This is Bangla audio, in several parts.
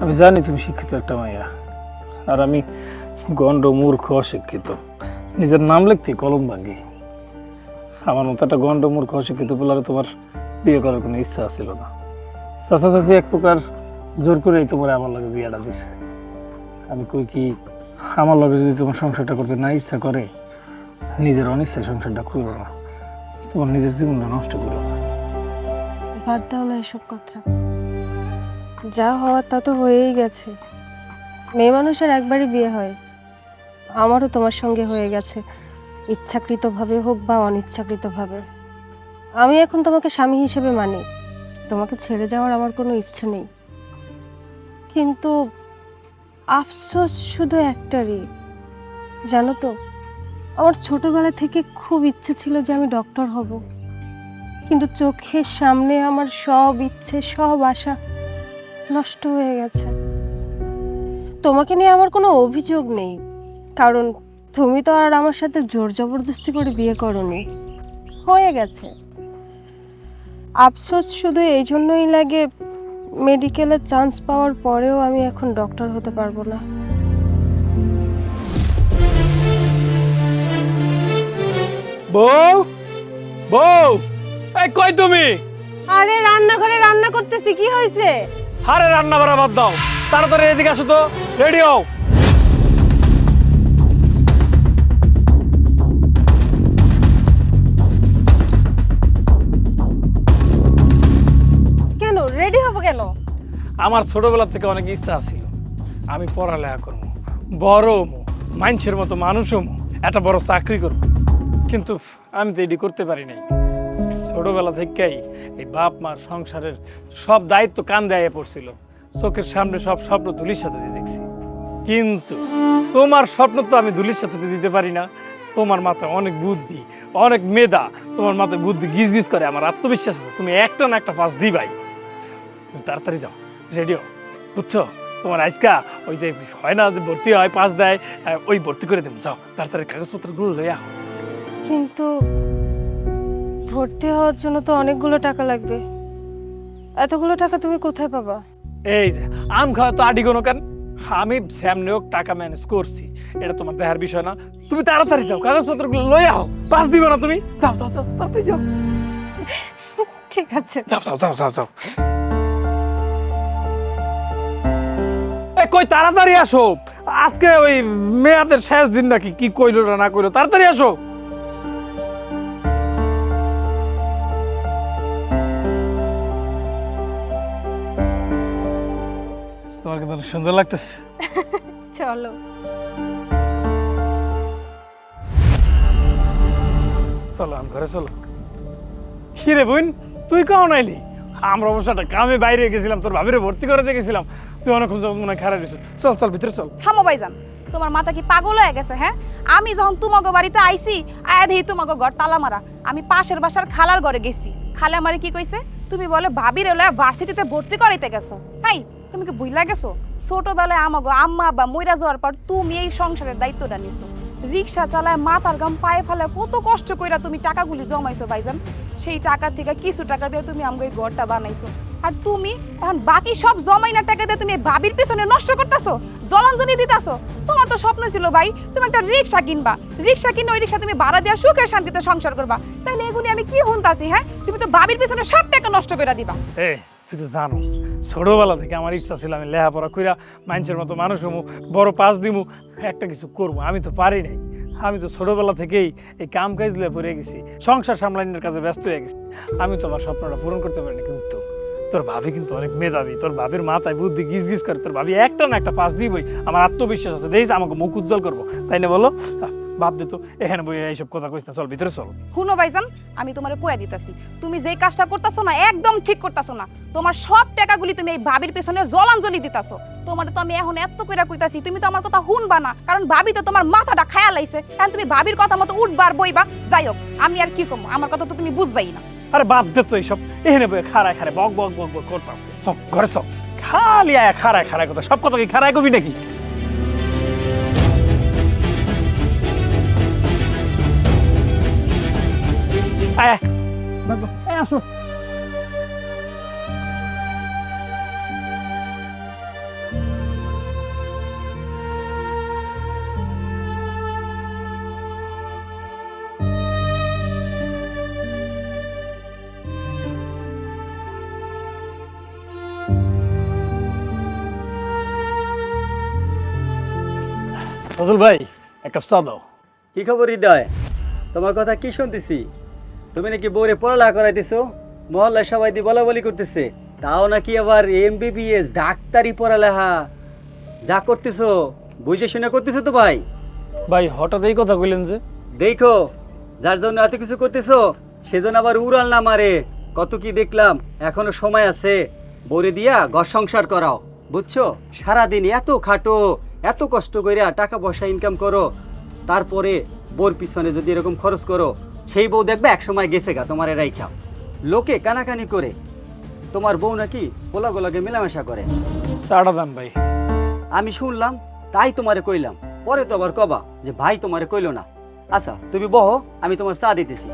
আমি জানি তুমি শিক্ষিত একটা মাইয়া। আর আমি গণ্ড, মূর্খ, অশিক্ষিত। নিজের নাম লিখতে কলম ভাঙ্গি আমার মতো একটা গণ্ড, মূর্খ, অশিক্ষিত বলার তোমার বিয়ে করার কোনো ইচ্ছা ছিল না। চাচা চাচি এক প্রকার জোর করেই তোমার আমার লগে বিয়েটা দিছে। আমি কই কি, আমার লগে যদি তোমার সংসারটা করতে না ইচ্ছা করে, নিজের অনিচ্ছায় সংসারটা করো না। তোমার নিজের জীবনটা নষ্ট করো না। বাদ দাও না এসব কথা। যা হওয়ার তা তো হয়েই গেছে। মেয়ে মানুষের একবারই বিয়ে হয়। আমারও তোমার সঙ্গে হয়ে গেছে, ইচ্ছাকৃতভাবে হোক বা অনিচ্ছাকৃতভাবে। আমি এখন তোমাকে স্বামী হিসেবে মানি। তোমাকে ছেড়ে যাওয়ার আমার কোনো ইচ্ছে নেই। কিন্তু আফসোস শুধু একটারই। জানো তো, আমার ছোটবেলা থেকে খুব ইচ্ছে ছিল যে আমি ডক্টর হব। কিন্তু চোখের সামনে আমার সব ইচ্ছে, সব আশা নষ্ট হয়ে গেছে। তোমাকে নিয়ে আমার কোনো অভিযোগ নেই। কারণ তুমি তো আর আমার সাথে জোর জবরদস্তি করে বিয়ে করনি। হয়ে গেছে। আফসোস শুধু এই জন্যই লাগে মেডিকেলে চান্স পাওয়ার পরেও আমি এখন ডক্টর হতে পারব না। বউ? বউ? এই কই তুমি? আরে রান্নাঘরে রান্না করতেছি কি হয়েছে আরে রান্না বাড়া বাদ দাও। তাড়াতাড়ি এদিকে আসো তো। রেডি হও। কেন? রেডি হব কেন? আমার ছোটবেলা থেকে অনেক ইচ্ছা ছিল। আমি পড়ালেখা করব। বড় মানুষের মতো মানুষ হমু একটা বড় চাকরি করব। কিন্তু আমি তো এটি করতে পারি নাই। ছোটবেলা থেকেই এই বাপ মার সংসারের সব দায়িত্ব কান দেয়া পড়ছিল। চোখের সামনে সব স্বপ্ন ধুলির সাথে দিয়ে দেখছি। কিন্তু তোমার স্বপ্ন তো আমি ধুলির সাথে দিতে পারি না। তোমার মাথায় অনেক বুদ্ধি, অনেক মেধা, তোমার মাথায় বুদ্ধি গিজ গিজ করে, আমার আত্মবিশ্বাস আছে। তুমি একটা না একটা পাস দিবাই। তুমি তাড়াতাড়ি যাও রেডিও বুঝছ? তোমার আজকা ওই যে হয় না যে ভর্তি হয়, পাস দেয় ওই ভর্তি করে দেবো যাও, তাড়াতাড়ি কাগজপত্রগুলো আও কিন্তু ভর্তি হওয়ার জন্য তো অনেকগুলো টাকা লাগবে। এতগুলো টাকা তুমি কোথায় পাবা? এই যে আম খাওয়া তো আডি কোনো কেন? আমি সামনে হোক টাকা ম্যানেজ করছি। এটা তোমার দেখার বিষয় না। তুমি তাড়াতাড়ি যাও কাগজপত্রগুলো লয়ে আও। পাস দিবে না তুমি? যাও যাও যাও তাড়াতাড়ি যাও। ঠিক আছে। যাও যাও যাও যাও যাও। এই কই তাড়াতাড়ি আসো। আজকে ওই মেয়াদের শেষ দিন নাকি? কি কইলো না না কইলো? তাড়াতাড়ি আসো। সুন্দর লাগতেছে। চলো। চলো আমি ঘরে চলো। কিরে বোন তুই কেমন আইলি? আমরা অবশ্য একটা কামে বাইরে গেছিলাম তোর ভাবিরে ভর্তি করে দেখেছিলাম তুই অনেকক্ষণ মনে হয় খারাপ দিছিস চল চল ভিতরে চল। থামো ভাইজান তোমার মাথা কি পাগল হয়ে গেছে হ্যাঁ? আমি যখন তোমাকে বাড়িতে আইছি আয়া দেখি তোমাকে ঘর তালা মারা। আমি পাশের বাসার খালার ঘরে গেছি। খালে আমারে কি কইছে? তুমি বলে ভাবির এলে ভার্সিটিতে ভর্তি করাইতে গেছো। হাই তুমি কি বুঝলা গেছো? ছোটবেলায় আমাগো আম্মা বা মইরা যাওয়ার পর তুমি এই সংসারের দায়িত্বটা নিছো। রিক্সা চালায় মাথার গাম পায়ে ফেলে কত কষ্ট কইরা তুমি টাকাগুলি জমাইছো ভাইজান। সেই টাকা থেকে কিছু টাকা দিয়ে তুমি আমাকে এই ঘরটা বানাইছো। আর তুমি এখন বাকি সব জমাইনা টাকা দিয়ে তুমি এই ভাবির পিছনে নষ্ট করতেছো, জলাঞ্জলি দিতেছো। তোমার তো স্বপ্ন ছিল ভাই, তুমি একটা রিক্সা কিনবা। রিক্সা কিনে ওই রিক্সা তুমি ভাড়া দেওয়া সুখে শান্তিতে সংসার করবা। তাহলে এগুলি আমি কি শুনতাছি হ্যাঁ? তুমি তো ভাবির পিছনে সব টাকা নষ্ট করে দিবা। এ তুই তো জানোস। ছোটবেলা থেকে আমার ইচ্ছা ছিল আমি লেখাপড়া কইরা মানুষের মতো মানুষ হমু, বড় পাস দিমু, একটা কিছু করব। আমি তো পারি নাই। আমি তো ছোটবেলা থেকেই এই কাম কাজ লিয়ে পড়ে গেছি, সংসার সামলানোর কাজে ব্যস্ত হয়ে গেছি। আমি তো আমার স্বপ্নটা পূরণ করতে পারিনি কিন্তু। তোর ভাবি কিন্তু অনেক মেধাবী। তোর ভাবির মাথায় বুদ্ধি গিজ গিজ করে। তোর ভাবি একটা না একটা পাস দিবই। আমার আত্মবিশ্বাস আছে। দেখি আমাকে মুখ উজ্জ্বল করব। তাই না বলো? বাদ দে তো। এখানে বই এইসব কথা কইস না চল ভিতরে চল। হুনো ভাইজান আমি তোমার কয়ে দিতেছি তুমি যেই কাজটা করতেছো না একদম ঠিক করতেছো না। তোমার সব টাকাগুলি তুমি এই ভাবির পেছনে জলাঞ্জলি দিতেছো। তোমার তো আমি এখন এত কইরা কইতাছি তুমি তো আমার কথা শুনবা না কারণ ভাবি তো তোমার মাথাটা খায়া লাইছে। কারণ তুমি ভাবির কথা মতো উঠবার বইবা যাই হোক আমি আর কি কমো আমার কথা তো তুমি বুঝবাই না। আরে বাদ দে তো এইসব। এখানে বই খাড়ায় খাড়ায় বক বক বক বক করতেছে। সব ঘরে সব খালি আয়া খাড়ায় খাড়ায় কথা। সব কথা কি খাড়ায় কবি নাকি? É. É a sua. ফজল ভাই এক কাপ চা দাও কি খবর হৃদয় তোমার কথা কি শুনতেছি তুমি নাকি বউরে পড়ালেখা করাইতেছো? মহল্লায় সবাই দিয়ে বলা বলি করতেছে। তাও নাকি আবার এমবিবিএস ডাক্তারি পড়ালেখা। যা করতেছো বুঝে শুনে করতেছো তো ভাই? ভাই হঠাৎ এই কথা কইলেন যে। দেখো যার জন্য এত কিছু করতেছো সেজন্য আবার উড়াল না মারে। কত কি দেখলাম এখনও সময় আছে। বরে দিয়া ঘর সংসার করাও। বুঝছ? সারাদিন এত খাটো এত কষ্ট কইরা টাকা পয়সা ইনকাম করো। তারপরে বোর পিছনে যদি এরকম খরচ করো সেই বউ দেখবে এক সময় গেছে গা তোমার এরাই খাও লোকে কানাকানি করে তোমার বউ নাকি গোলাগোলাকে মেলামেশা করে। দাম ভাই। আমি শুনলাম তাই তোমারে কইলাম। পরে তো আবার কবা যে ভাই তোমারে কইলো না। আচ্ছা তুমি বহো আমি তোমার চা দিতেছি।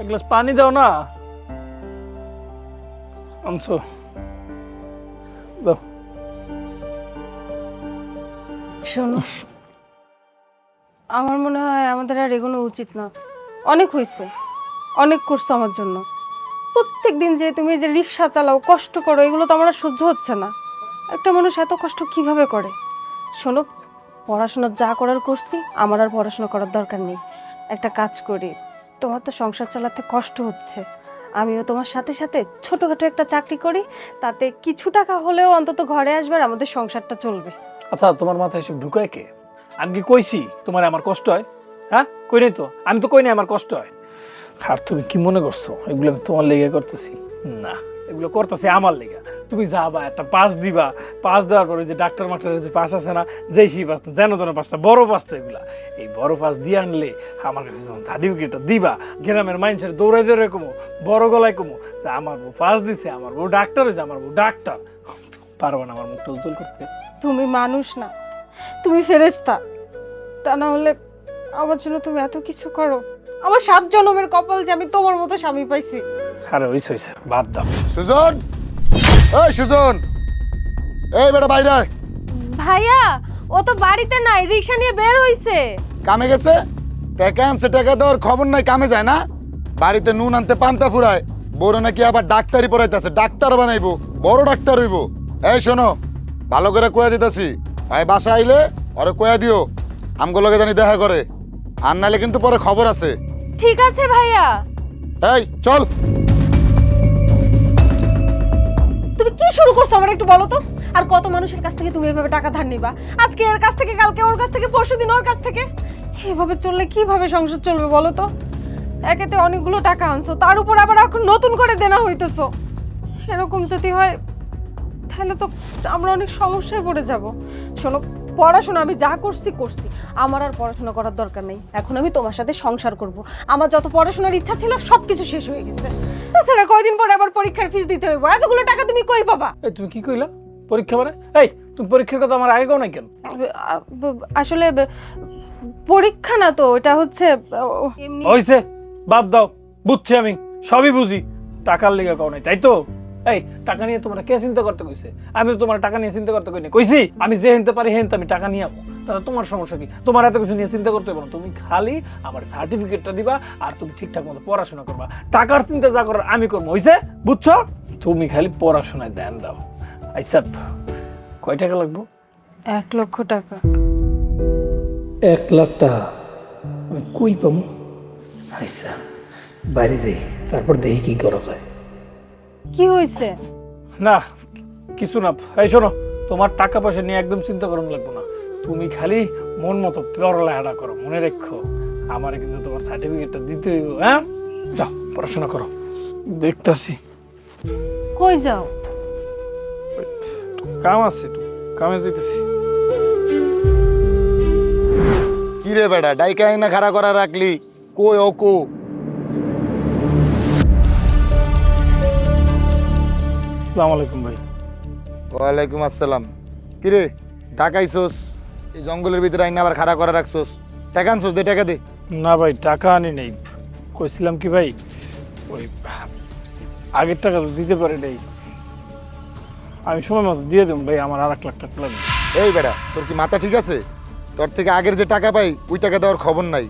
এক গ্লাস পানি দাও না। আনছো। দাও। শোনো আমার মনে হয় আমাদের আর এগোনো উচিত না। অনেক হয়েছে। অনেক করছ আমার জন্য। প্রত্যেক দিন যে তুমি যে রিক্সা চালাও, কষ্ট করো, এগুলো তো আমার আর সহ্য হচ্ছে না। একটা মানুষ এত কষ্ট কীভাবে করে? শোনো, পড়াশোনা যা করার করছি, আমার আর পড়াশোনা করার দরকার নেই। একটা কাজ করি, তোমার তো সংসার চালাতে কষ্ট হচ্ছে। আমিও তোমার সাথে সাথে ছোটোখাটো একটা চাকরি করি, তাতে কিছু টাকা হলেও অন্তত ঘরে আসবে আর আমাদের সংসারটা চলবে। আচ্ছা তোমার মাথায় এসব ঢুকায় কে? আমি কি কইছি? তোমার আমার কষ্ট হয়? হ্যাঁ? কই নাই তো? আমি তো কই নাই আমার কষ্ট হয়? আর তুমি কি মনে করছ? এগুলো আমি তোমার লেগে করতেছি। না, এগুলো করতেছি আমার লেগে। তুমি যাবা, একটা পাস দিবা। পাস দেওয়ার পরে যে ডাক্তার মাস্টারের যে পাস আছে না, যেই সেই পাস যেন তেন পাসটা, বড় পাস তো এগুলা। এই বড় পাস দিয়ে আনলে আমার কাছে যখন সার্টিফিকেটটা দিবা, গ্রামের মানুষের দৌড়াই দৌড়াই কমো, বড় গলায় কমো, যে আমার বউ পাস দিছে, আমার বউ ডাক্তার হয়েছে, আমার বউ ডাক্তার। পারবা না আমার মুখটা উজ্জ্বল করতে। তুমি মানুষ না। তুমি ফেরেস্তা তা না হলে আমার জন্য তুমি এত কিছু করো। আমার সাত জনমের কপাল যে আমি তোমার মতো স্বামী পাইছি। আরে হইছে হইছে বাদ দাও। সুজন! এই সুজন! এই বেটা বাইরে আয়। ভাইয়া ও তো বাড়িতে নাই রিক্সা নিয়ে বের হইছে। কামে গেছে? টাকা আনছে টাকা দেওয়ার খবর নাই কামে যায় না? বাড়িতে নুন আনতে পান্তা ফুরায় বড় নাকি আবার ডাক্তারি পড়াইতেছে। ডাক্তার বানাইবো বড় ডাক্তার হইব। এই শোনো ভালো করে কয়া দিতেছি ভাই বাসা আইলে ওরে কয়া দিও আমগো লগে জানি দেখা করে। আর নাইলে কিন্তু পরে খবর আছে। ঠিক আছে ভাইয়া। এই চল। তুমি কি শুরু করছ আমার একটু বলো তো? আর কত মানুষের কাছ থেকে তুমি এভাবে টাকা ধার নিবা? আজকে এর কাছ থেকে কালকে ওর কাছ থেকে পরশু দিন ওর কাছ থেকে? এভাবে চললে কীভাবে সংসার চলবে বলো তো? একেতে অনেকগুলো টাকা আনছো তার উপর আবার এখন নতুন করে দেনা হইতেছো। এরকম যদি হয় তাহলে তো আমরা অনেক সমস্যায় পড়ে যাব। শোনো পড়াশোনা আমি যা করছি করছি। আমার আর পড়াশোনা করার দরকার নেই। এখন আমি তোমার সাথে সংসার করব। আমার যত পড়াশোনার ইচ্ছা ছিল সব কিছু শেষ হয়ে গেছে। তাছাড়া কয়দিন পরে আবার পরীক্ষার ফিস দিতে হইব? এতগুলো টাকা তুমি কই পাবা? এই তুমি কি কইলা? পরীক্ষা মানে? এই তুমি পরীক্ষার কথা আমার আগে নাই কেন? আসলে পরীক্ষা না তো এটা হচ্ছে হইছে বাদ দাও। বুঝছি আমি সবই বুঝি। টাকার লেগে কও নাই তাই তো? এই টাকা নিয়ে তোমার কে চিন্তা করতে কইছে? আমি তো তোমার টাকা নিয়ে চিন্তা করতে কই না কইছি আমি যে হেনতে পারি হেনতে আমি টাকা নিয়ে যাব তাহলে তোমার সমস্যা কি? তোমার এত কিছু নিয়ে চিন্তা করতে না। তুমি খালি আমার সার্টিফিকেটটা দিবা আর তুমি ঠিকঠাক মতো পড়াশোনা করবা। টাকার চিন্তা যা করার আমি করব। হইছে? বুঝছ? তুমি খালি পড়াশোনায় ধ্যান দাও। আচ্ছা কয় টাকা লাগবো? এক লক্ষ টাকা। এক লাখ টাকা। আমি কই পাবো আচ্ছা বাইরে যাই। তারপর দেখি কি করা যায়। কি হয়েছে? না কিছু না। এই শোনো তোমার টাকা পয়সা নিয়ে একদম চিন্তা করুন লাগবো না। তুমি খালি মন মতো পড়ালেখাটা করো মনে রেখো। আমার কিন্তু তোমার সার্টিফিকেটটা দিতে হইব হ্যাঁ? যাও পড়াশোনা করো। দেখতাছি। কই যাও? কাম আছে কামে যেতেছি কি রে বেটা ডাইকা না খাড়া করা রাখলি? কই ও কো আসসালামু আলাইকুম ভাই। ওয়ালাইকুম আসসালাম। কিরে ঢাকাইছোস এই জঙ্গলের ভিতরে আইনা আবার খাড়া করে রাখছোস। টাকা আনছোস দে টাকা দে। না ভাই টাকা আনি নেই। কইছিলাম কি ভাই ওই আগের টাকা তো দিতে পারি নাই। আমি সময় মতো দিয়ে দেবো ভাই আমার আর এক লাখ টাকা লাগবে। এই বেটা তোর কি মাথা ঠিক আছে? তোর থেকে আগের যে টাকা পাই ওই টাকা দেওয়ার খবর নাই।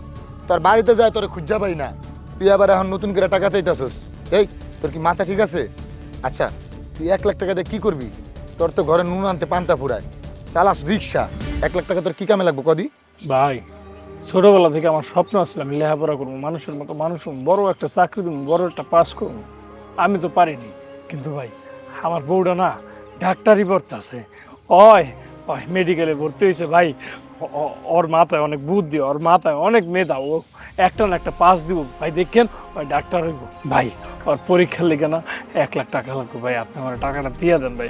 তোর বাড়িতে যায় তোর খুঁজা পাই না। তুই আবার এখন নতুন করে টাকা চাইতেছস। এই তোর কি মাথা ঠিক আছে? আচ্ছা তুই এক লাখ টাকা দিয়ে কি করবি? তোর তো ঘরে নুন আনতে পান্তা ফুরায়। চালাস রিক্সা। এক লাখ টাকা তোর কি কামে লাগবো? কদি। ভাই, ছোটবেলা থেকে আমার স্বপ্ন আসলে আমি লেখাপড়া করব, মানুষের মতো মানুষ বড় একটা চাকরি দেবো, বড় একটা পাস করব। আমি তো পারিনি। কিন্তু ভাই, আমার বউটা না ডাক্তারি পড়তে আছে ওই মেডিকেলে ভর্তি হয়েছে ভাই। ওর মাথায় অনেক বুদ্ধি, ওর মাথায় অনেক মেধা, ও একটা না একটা পাস দিব। ভাই দেখেন ওই ডাক্তার হইব। ভাই ওর পরীক্ষার লেগে না এক লাখ টাকা লাগবে। ভাই আপনি আমার টাকাটা দিয়ে দেন ভাই।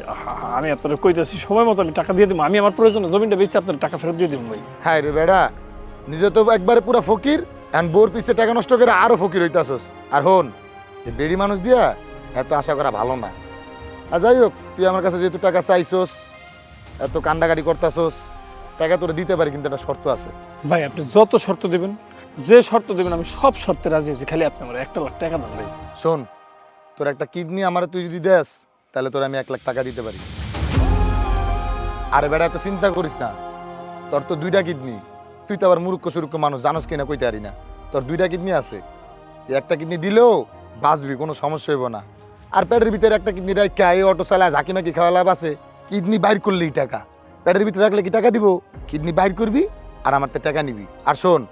আমি আপনাদের কইতেছি সময় মতো আমি টাকা দিয়ে দিব। আমি আমার প্রয়োজনে জমিটা বেচে আপনার টাকা ফেরত দিয়ে দিব ভাই। হ্যাঁ রে বেড়া নিজে তো একবারে পুরা ফকির এখন বোর পিছে টাকা নষ্ট করে আরও ফকির হইতাছস। আর হন বেড়ি মানুষ দিয়া এত আশা করা ভালো না। আর যাই হোক তুই আমার কাছে যেহেতু টাকা চাইছস এত কান্দাকাটি করতাছস টাকা তোরে দিতে পারি কিন্তু একটা শর্ত আছে। ভাই আপনি যত শর্ত দেবেন যে শর্ত দেবেন, আমি সব শর্তে রাজি আছি। খালি আপনি আমার একটা লাখ টাকা দেন শোন, তোর একটা কিডনি আমার তুই যদি দেস, তাহলে তোর আমি এক লাখ টাকা দিতে পারি। আর বেড়া তো চিন্তা করিস না। তোর তো দুইটা কিডনি। তুই তো আবার মুরুক্ষ সুরুক্ষ মানুষ, জানোস কিনা কইতে পারি না। তোর দুইটা কিডনি আছে। একটা কিডনি দিলেও বাঁচবি, কোনো সমস্যা হইব না। আর পেটের ভিতরে একটা কিডনি রাখা এই অটো চালায়, ঝাঁকি মাকি খাওয়া লাভ আছে। কিডনি বাইর করলেই টাকা। পেটের ভিতরে রাখলে কি টাকা দিব? কিডনি বাইর করবি আর আমার তো টাকা নিবি। আর শোন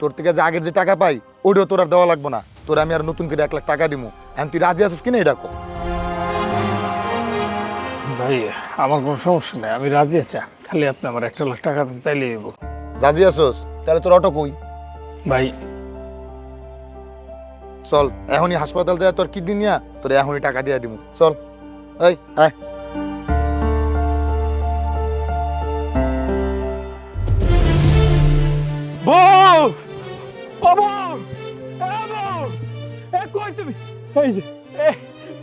তোর থেকে যে আগের যে টাকা পাই ওইটাও তোর আর দেওয়া লাগবো না। তোর আমি আর নতুন করে এক লাখ টাকা দিব এখন তুই রাজি আছিস কিনা এটা কো? ভাই আমার কোনো সমস্যা নেই আমি রাজি আছি। খালি আপনি আমার একটা লাখ টাকা দেন তাইলে হইব। রাজি আছোস? তাহলে তোর অটো কই? ভাই। চল এখনই হাসপাতাল যায় তোর কিডনি নিয়া তোর এখনই টাকা দিয়ে দিব চল এই আয়। তুমি এই যে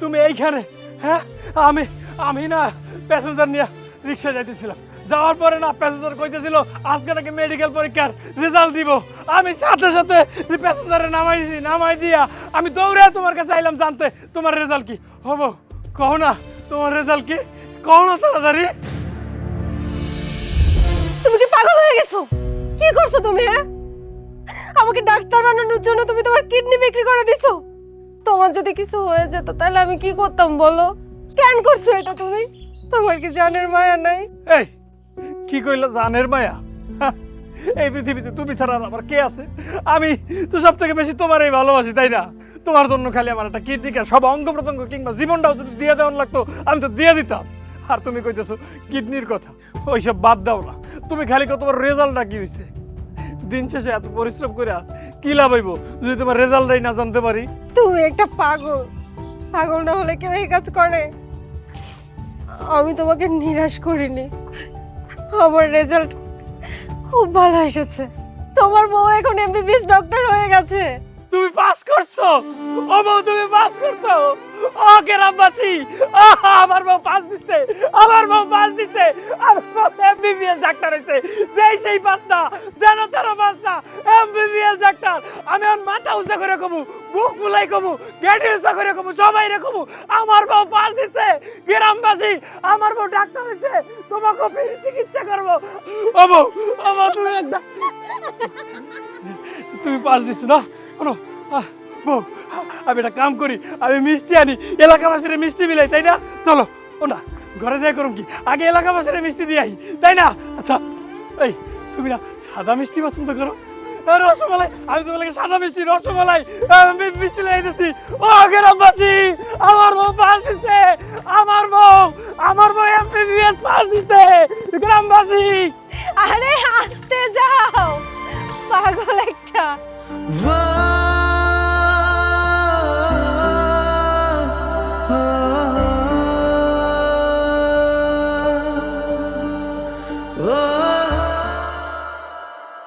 তুমি এইখানে হ্যাঁ? আমি আমি না প্যাসেঞ্জার নিয়ে রিক্সা যাইতেছিলাম। যাওয়ার পরে না প্যাসেঞ্জার কইতেছিল, আজকে নাকি মেডিকেল পরীক্ষার রেজাল্ট দিব। আমি সাথে সাথে প্যাসেঞ্জারে নামাইছি নামাই দিয়া আমি দৌড়ে তোমার কাছে আইলাম জানতে, তোমার রেজাল্ট কি? হব কहो না, তোমার রেজাল্ট কি? কहो না তাড়াতাড়ি। তুমি কি পাগল হয়ে গেছো? কি করছ তুমি হ্যাঁ? আমাকে ডাক্তার বানানোর জন্য তুমি তোমার কিডনি বিক্রি করে দিছো? তোমার যদি কিছু হয়ে যেত, তাহলে আমি কি করতাম বলো? কেন করছ এটা তুমি? তোমার কি জানের মায়া নাই? এই, কি কইলা জানের মায়া? এই পৃথিবীতে তুমি ছাড়া আমার কে আছে? আমি তো সব থেকে বেশি তোমারই ভালোবাসি, তাই না? তোমার জন্য খালি আমার একটা কিডনি সব অঙ্গ প্রত্যঙ্গ কিংবা জীবনটাও যদি দিয়ে দেওয়ার লাগতো, আমি তো দিয়ে দিতাম। আর তুমি কইতেছো কিডনির কথা, ওইসব বাদ দাও না। তুমি খালি কত তোমার রেজাল্টটা কি হয়েছে দিন শেষে এত পরিশ্রম করে কি লাভ হইব? যদি তোমার রেজাল্টটাই না জানতে পারি। তুমি একটা পাগল। পাগল না হলে কেউ এই কাজ করে? আমি তোমাকে নিরাশ করিনি। আমার রেজাল্ট খুব ভালো এসেছে। তোমার বউ এখন এমবিবিএস ডক্টর হয়ে গেছে। তুমি পাস করছ? ও বউ তুমি পাস করছ? ও গ্রামবাসী আমার বউ পাস দিচ্ছে আমার বউ পাস দিচ্ছে আমার বউ এমবিবিএস ডাক্তার হয়েছে। যেই সেই পাস যেন তেরো পাস এমবিবিএস ডাক্তার। আমি আমার মাথা উঁচা করে কমু বুক মুলাই কমু গেটি উঁচা করে কমু সবাই রে কমু আমার বউ পাস দিচ্ছে। গ্রামবাসী আমার বউ ডাক্তার হয়েছে তোমাকে ফিরে চিকিৎসা করব। ও বউ বউ তুমি একটা তুমি পাস দিচ্ছ না? আহ, বউ আমি একটা কাম করি আমি মিষ্টি আনি এলাকাবাসীর মিষ্টি মিলাই তাই না? চলো ও না ঘরে যাই করুম কি? আগে এলাকাবাসীর মিষ্টি দিয়ে আই তাই না? আচ্ছা এই তুমি না সাদা মিষ্টি পছন্দ করো? রসমালাই আমি তোমার লাগে সাদা মিষ্টি রসমালাই আমি মিষ্টি লাই দিচ্ছি ও গ্রামবাসী আমার বউ পাস দিচ্ছে আমার বউ আমার বউ এমবিবিএস পাস দিচ্ছে গ্রামবাসী। আরে আসতে যাও পাগল একটা।